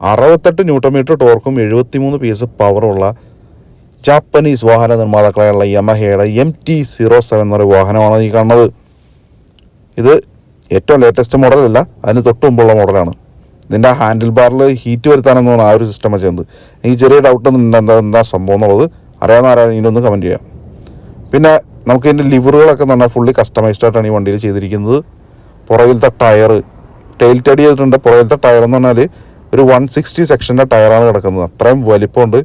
അറുപത്തെട്ട് newton metre ടോർക്കും എഴുപത്തിമൂന്ന് piece പവറുള്ള ജാപ്പനീസ് വാഹന നിർമ്മാതാക്കളായുള്ള യമഹയുടെ എം ടി സീറോ സെവൻ എന്നൊരു വാഹനമാണ് ഈ കാണുന്നത്. ഇത് ഏറ്റവും ലേറ്റസ്റ്റ് മോഡലല്ല അതിന് തൊട്ട് മുമ്പുള്ള മോഡലാണ് ഇതിന്റെ ഹാൻഡിൽ ബാറിൽ ഹീറ്റ് വരുത്താനെന്നാണ് ആ ഒരു സിസ്റ്റം ചെയ്യുന്നത്. എനിക്ക് ചെറിയ ഡൗട്ട് എന്താ എന്താ സംഭവം എന്നുള്ളത്. അറിയാവുന്ന ഒന്ന് കമന്റ് ചെയ്യാം. പിന്നെ നമുക്ക് ഇതിന്റെ ലിവറുകളൊക്കെ എന്ന് പറഞ്ഞാൽ ഫുള്ളി കസ്റ്റമൈസ്ഡ് ആയിട്ടാണ് ഈ വണ്ടിയിൽ ചെയ്തിരിക്കുന്നത്. പുറകിലത്തെ ടയർ ടെയിൽ ടടി ചെയ്തിട്ടുണ്ട്. പുറകിലത്തെ ടയർ എന്ന് പറഞ്ഞാൽ ഒരു വൺ സിക്സ്റ്റി സെക്ഷന്റെ ടയറാണ് കിടക്കുന്നത്. അത്രയും വലിപ്പമുണ്ട്.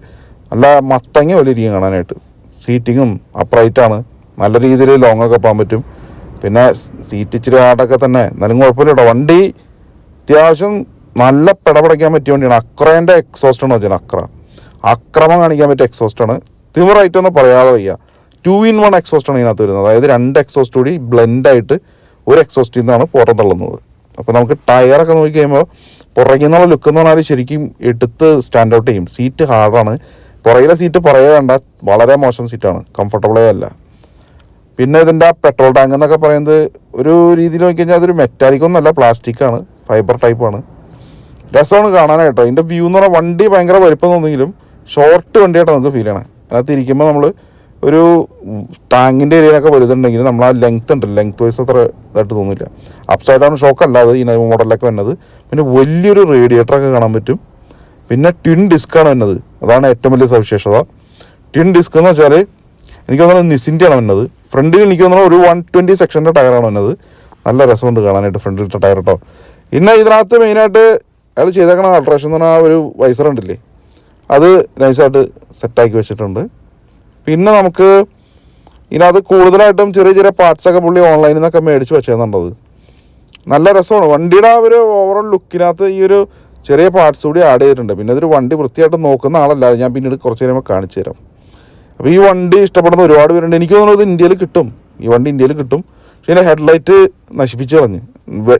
നല്ല മത്തങ്ങ പോലെ ഇരിക്കും കാണാനായിട്ട് സീറ്റിങ്ങും അപ്രൈറ്റാണ് നല്ല രീതിയിൽ ലോങ് ഒക്കെ പോകാൻ പറ്റും. പിന്നെ സീറ്റ് ഇച്ചിരി ആടൊക്കെ തന്നെ. എന്നാലും കുഴപ്പമില്ല കേട്ടോ. വണ്ടി അത്യാവശ്യം നല്ല പിടപടയ്ക്കാൻ പറ്റിയ വണ്ടിയാണ്. അക്രേന്റെ എക്സോസ്റ്റ് ആണ് വെച്ചാൽ അക്ര. അക്രമം കാണിക്കാൻ പറ്റിയ എക്സോസ്റ്റാണ് ഒന്നും പറയാതെ വയ്യ. ടു ഇൻ വൺ എക്സോസ്റ്റാണ് ഇതിനകത്ത് വരുന്നത്. അതായത് രണ്ട് എക്സോസ്റ്റ് കൂടി ബ്ലെൻഡായിട്ട് ഒരു എക്സോസ്റ്റിൽ നിന്നാണ് പുറന്തള്ളുന്നത് അപ്പോൾ നമുക്ക് ടയറൊക്കെ നോക്കി കഴിയുമ്പോൾ പുറകിൽ നിന്നുള്ള ലുക്ക് എന്ന് പറഞ്ഞാൽ ശരിക്കും എടുത്ത് സ്റ്റാൻഡ് ഔട്ട് ചെയ്യും. സീറ്റ് ഹാർഡാണ് പുറകിലെ സീറ്റ് പുറകെ വേണ്ട. വളരെ മോശം സീറ്റാണ് കംഫർട്ടബിളേ അല്ല. പിന്നെ ഇതിന്റെ പെട്രോൾ ടാങ്ക് എന്നൊക്കെ പറയുന്നത് ഒരു രീതിയിൽ നോക്കി കഴിഞ്ഞാൽ അതൊരു മെറ്റാലിക് ഒന്നുമല്ല പ്ലാസ്റ്റിക് ആണ്. ഫൈബർ ടൈപ്പാണ് രസമാണ് കാണാനായിട്ടോ. ഇതിന്റെ വ്യൂ എന്ന് പറഞ്ഞാൽ വണ്ടി ഭയങ്കര വലിപ്പം തോന്നുമെങ്കിലും ഷോർട്ട് വണ്ടിയായിട്ടാണ് നമുക്ക് ഫീൽ ചെയ്യണം. അതിനകത്ത് ഇരിക്കുമ്പോൾ നമ്മൾ ഒരു ടാങ്കിന്റെ ഏരിയയിലൊക്കെ വലുതുണ്ടെങ്കിൽ നമ്മൾ ആ ലെങ്ത് ഉണ്ട് ലെങ്ത് വൈസ് അത്ര ഇതായിട്ട് തോന്നില്ല. അപ്സൈഡ് ഡൗൺ ഷോക്ക് അല്ലാതെ ഈ മോഡലിലൊക്കെ വന്നത്. പിന്നെ വലിയൊരു റേഡിയേറ്ററൊക്കെ കാണാൻ പറ്റും. പിന്നെ ട്വിൻ ഡിസ്ക്കാണ് വന്നത്. അതാണ് ഏറ്റവും വലിയ സവിശേഷത. ട്വിൻ ഡിസ്ക് എന്ന് വെച്ചാൽ എനിക്ക് തോന്നുന്നത് നിസിന്റെയാണ് വന്നത്. ഫ്രണ്ടിൽ എനിക്ക് തോന്നുന്നത് ഒരു വൺ ട്വന്റി സെക്ഷന്റെ ടയറാണ് വന്നത്. നല്ല രസമുണ്ട് കാണാനായിട്ട് ഫ്രണ്ടിലത്തെ ടയർ കേട്ടോ പിന്നെ ഇതിനകത്ത് മെയിനായിട്ട് അയാൾ ചെയ്തേക്കണ ആൾട്രേഷൻ എന്ന് പറഞ്ഞാൽ ഒരു വൈസർ ഉണ്ടല്ലേ? അത് നൈസായിട്ട് സെറ്റാക്കി വെച്ചിട്ടുണ്ട്. പിന്നെ നമുക്ക് ഇതിനകത്ത് കൂടുതലായിട്ടും ചെറിയ ചെറിയ പാർട്സൊക്കെ പുള്ളി ഓൺലൈനിൽ നിന്നൊക്കെ മേടിച്ച് വെച്ചേന്നുണ്ടത് നല്ല രസമാണ്. വണ്ടിയുടെ ആ ഒരു ഓവറോൾ ലുക്കിനകത്ത് ഈ ഒരു ചെറിയ പാർട്സ് കൂടി ആഡ് ചെയ്തിട്ടുണ്ട്. പിന്നെ അതൊരു വണ്ടി വൃത്തിയായിട്ട് നോക്കുന്ന ആളല്ല. ഞാൻ പിന്നീട് കുറച്ച് കഴിയുമ്പോൾ കാണിച്ചു തരാം. അപ്പോൾ ഈ വണ്ടി ഇഷ്ടപ്പെടുന്ന ഒരുപാട് പേരുണ്ട്. എനിക്ക് തോന്നുന്നത് ഇന്ത്യയിൽ കിട്ടും. ഈ വണ്ടി ഇന്ത്യയിൽ കിട്ടും. പക്ഷേ ഇതിന്റെ ഹെഡ്ലൈറ്റ് നശിപ്പിച്ച് കളഞ്ഞ്.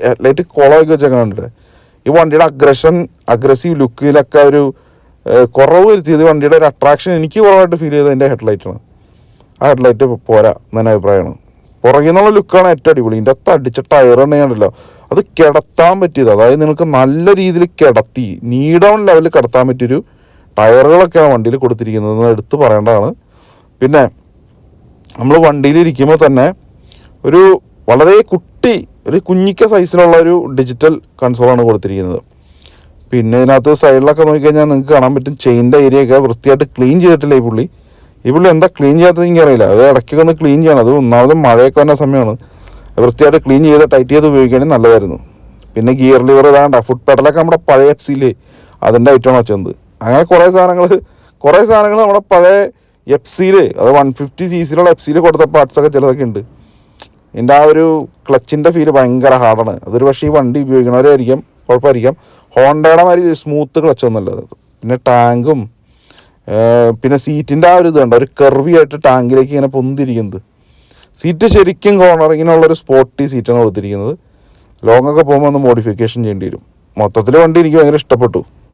ഹെഡ്ലൈറ്റ് കുളമൊക്കെ വെച്ചൊക്കെ കണ്ടിട്ട് ഈ വണ്ടിയുടെ അഗ്രഷൻ അഗ്രസീവ് ലുക്കിലൊക്കെ ഒരു കുറവ് വരുത്തിയത് വണ്ടിയുടെ ഒരു അട്രാക്ഷൻ എനിക്ക് കുറവായിട്ട് ഫീൽ ചെയ്തത് എന്റെ ഹെഡ്ലൈറ്റാണ് ആ ഹെഡ്ലൈറ്റ് പോരാ എന്നെ അഭിപ്രായമാണ്. പുറകിൽ നിന്നുള്ള ലുക്കാണ് ഏറ്റവും അടിപൊളി. ഇതിന്റെ അകത്ത് അടിച്ച ടയർ ഉണ്ടെങ്കിലോ അത് കിടത്താൻ പറ്റിയത് അതായത് നിങ്ങൾക്ക് നല്ല രീതിയിൽ കിടത്തി നീഡൗൺ ലെവലിൽ കിടത്താൻ പറ്റിയൊരു ടയറുകളൊക്കെയാണ് വണ്ടിയിൽ കൊടുത്തിരിക്കുന്നത് എന്ന് എടുത്ത് പറയേണ്ടതാണ്. പിന്നെ നമ്മൾ വണ്ടിയിൽ ഇരിക്കുമ്പോൾ തന്നെ ഒരു വളരെ കുട്ടി ഒരു കുഞ്ഞിക്ക സൈസിലുള്ള ഒരു ഡിജിറ്റൽ കൺസോളാണ് കൊടുത്തിരിക്കുന്നത്. പിന്നെ ഇതിനകത്ത് സൈഡിലൊക്കെ നോക്കിക്കഴിഞ്ഞാൽ നിങ്ങൾക്ക് കാണാൻ പറ്റും. ചെയിന്റെ ഏരിയയൊക്കെ വൃത്തിയായിട്ട് ക്ലീൻ ചെയ്തിട്ടില്ല ഈ പുള്ളി? ഈ പുള്ളി എന്താ ക്ലീൻ ചെയ്യാത്തത് എനിക്ക് അറിയില്ല അത് ഇടയ്ക്കൊക്കെ ഒന്ന് ക്ലീൻ ചെയ്യണം. അത് ഒന്നാമത് മഴയൊക്കെ വന്ന സമയമാണ്. വൃത്തിയായിട്ട് ക്ലീൻ ചെയ്ത് ടൈറ്റ് ചെയ്ത് ഉപയോഗിക്കുകയാണെങ്കിൽ നല്ലതായിരുന്നു. പിന്നെ ഗിയർ ലിവർ ഇതാണ്ട. ഫുഡ് പെഡലൊക്കെ നമ്മുടെ പഴയ എഫ് സിയിൽ അതിന്റെ ഐറ്റമാണ് വെച്ചത്. അങ്ങനെ കുറേ സാധനങ്ങൾ കുറേ സാധനങ്ങൾ നമ്മുടെ പഴയ എഫ് സിയിൽ അത് വൺ ഫിഫ്റ്റി സി സിയിലുള്ള എഫ് സിയിൽ കൊടുത്ത പാർട്സൊക്കെ ചിലതൊക്കെ ഉണ്ട്. എന്റെ ആ ഒരു ക്ലച്ചിന്റെ ഫീൽ ഭയങ്കര ഹാർഡാണ് അതൊരു പക്ഷേ ഈ വണ്ടി ഉപയോഗിക്കണവരായിരിക്കും കുഴപ്പമായിരിക്കാം ഹോണ്ടയുടെ മാതിരി സ്മൂത്ത് ക്ലച്ചൊന്നുമല്ല അത്. പിന്നെ ടാങ്കും പിന്നെ സീറ്റിന്റെ ആ ഒരു ഇതുണ്ട്. ഒരു കർവി ആയിട്ട് ടാങ്കിലേക്ക് ഇങ്ങനെ പൊന്തിരിക്കുന്നത്. സീറ്റ് ശരിക്കും കോർണറിങ്ങിനുള്ളൊരു ഒരു സ്പോർട്ടി സീറ്റാണ് കൊടുത്തിരിക്കുന്നത്. ലോങ്ങൊക്കെ പോകുമ്പോൾ ഒന്ന് മോഡിഫിക്കേഷൻ ചെയ്യേണ്ടി വരും. മൊത്തത്തിൽ വണ്ടി എനിക്ക് ഭയങ്കര ഇഷ്ടപ്പെട്ടു.